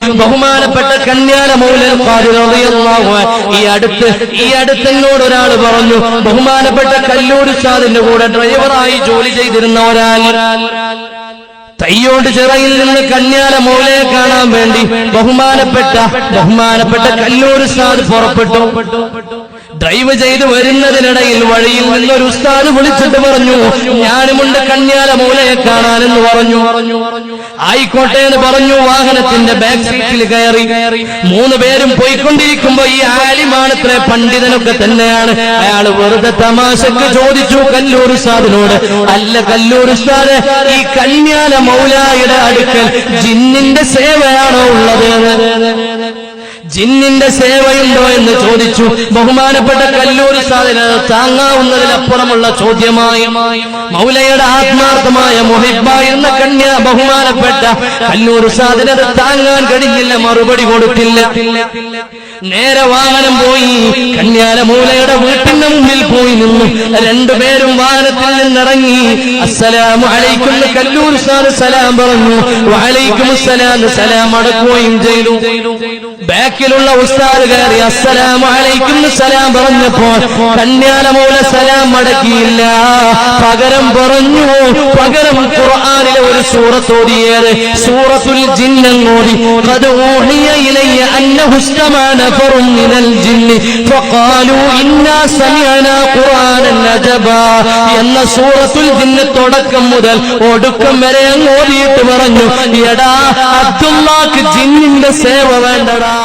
ബഹുമാനപ്പെട്ട കല്യാണ ഈ അടുത്ത് ഈ അടുത്ത് എന്നോട് ഒരാൾ പറഞ്ഞു ബഹുമാനപ്പെട്ട കല്ലൂർ സാദിന്റെ കൂടെ ഡ്രൈവറായി ജോലി ചെയ്തിരുന്ന ഒരാൾ. തയ്യോട് ചിറയിൽ നിന്ന് കന്യാല മൗലയെ കാണാൻ വേണ്ടി ബഹുമാനപ്പെട്ട ബഹുമാനപ്പെട്ട കല്ലൂർ സാദ് പുറപ്പെട്ടു. ഡ്രൈവ് ചെയ്ത് വരുന്നതിനിടയിൽ വഴിയിൽ നിന്നൊരു ഉസ്താദ് വിളിച്ചിട്ട് പറഞ്ഞു ഞാനുമുണ്ട് കന്യാല മൂലയെ കാണാനെന്ന് പറഞ്ഞു. ആയിക്കോട്ടെ എന്ന് പറഞ്ഞു വാഹനത്തിന്റെ ബാക്ക് സീറ്റിൽ കയറി. മൂന്ന് പേരും പോയിക്കൊണ്ടിരിക്കുമ്പോ ഈ ആലിമാണത്ര പണ്ഡിതനൊക്കെ തന്നെയാണ്. അയാൾ വെറുതെ തമാശക്ക് ചോദിച്ചു കല്ലൂർ ഉസ്താദിനോട് അല്ല കല്ലൂർ ഉസ്താദ് ഈ കന്യാല മൗലായുടെ അടുക്കൽ ജിന്നിന്റെ സേവയാണോ ഉള്ളത്? ജിന്നിന്റെ സേവയുണ്ടോ എന്ന് ചോദിച്ചു. ബഹുമാനപ്പെട്ട കല്ലൂർ സാധന താങ്ങാവുന്നതിലപ്പുറമുള്ള ചോദ്യമായ. മൗലയുടെ ആത്മാർത്ഥമായ മുഹിബായിരുന്ന കന്യ ബഹുമാനപ്പെട്ട കല്ലൂർ സാധനത് താങ്ങാൻ കഴിഞ്ഞില്ല മറുപടി കൊടുത്തില്ല. നേരെ വാഹനം പോയി. മൂലയുടെ വീട്ടിന്റെ മുമ്പിൽ പോയി നിന്നു. രണ്ടുപേരും വാഹനത്തിൽ നിന്നിറങ്ങി. അസ്സലാമു അലൈക്കും കല്ലൂർ സാർ സലാം പറഞ്ഞു. വലൈക്കും സലാം സലാം അടക്കുകയും ചെയ്തു. ബാക്കിലുള്ള ഉസ്താദ് കയറി അസ്സലാം അലൈക്കും സലാം പറഞ്ഞപ്പോൾ കന്യാലമൂല സലാം മടക്കിയില്ല പകരം പറഞ്ഞു പകരം ഖുർആാനിലെ ഒരു സൂറത്തോടിയേറ് സൂറത്തുൽ ജിന്നോടി അത് ഓണിയയിലെ അന്ന ഹുസ്തമാന ഫറും ജിന്നി فقالوا إنا سمعنا قرآنا عجبا എന്ന സൂറത്തുൽ ജിന്ന് തുടക്കം മുതൽ ഒടുക്കം വരെ അങ്ങ് ഓതിയിട്ട് പറഞ്ഞു എടാ അബ്ദുള്ളാക്ക് ജിന്നിന്റെ സേവ വേണ്ടടാ